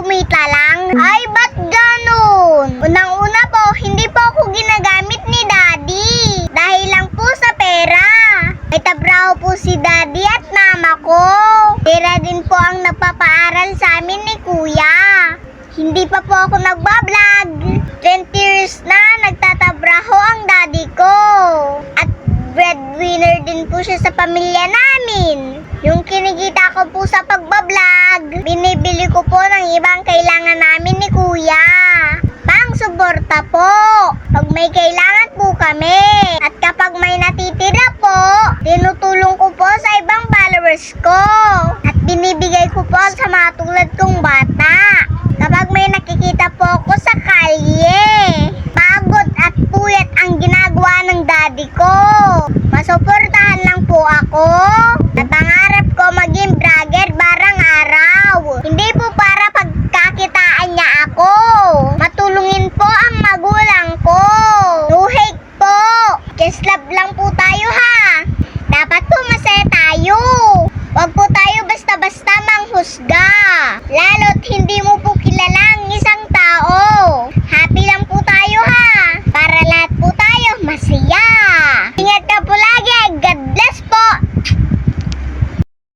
kumita lang? Ay, ba't ganun? Unang-una po, hindi po ako ginagamit ni Daddy. Dahil lang po sa pera. May tabraho po si Daddy at mama ko. Pera din po ang nagpapaaral sa amin ni Kuya. Hindi pa po ako nagbablog. 20 years na nagtatabraho ang daddy ko. At breadwinner din po siya sa pamilya namin. Yung kinikita ko po sa ko po ng ibang kailangan namin ni Kuya. Pang suporta po. Pag may kailangan po kami. At kapag may natitira po, tinutulong ko po sa ibang followers ko. At binibigay ko po sa mga tulad kong bata. Kapag may nakikita po ako sa kalye. Pagod at puyat ang ginagawa ng daddy ko. Masuportahan lang po ako. tayo ha. Dapat po masaya tayo. Huwag po tayo basta-basta manghusga. Lalo't hindi mo po kilalang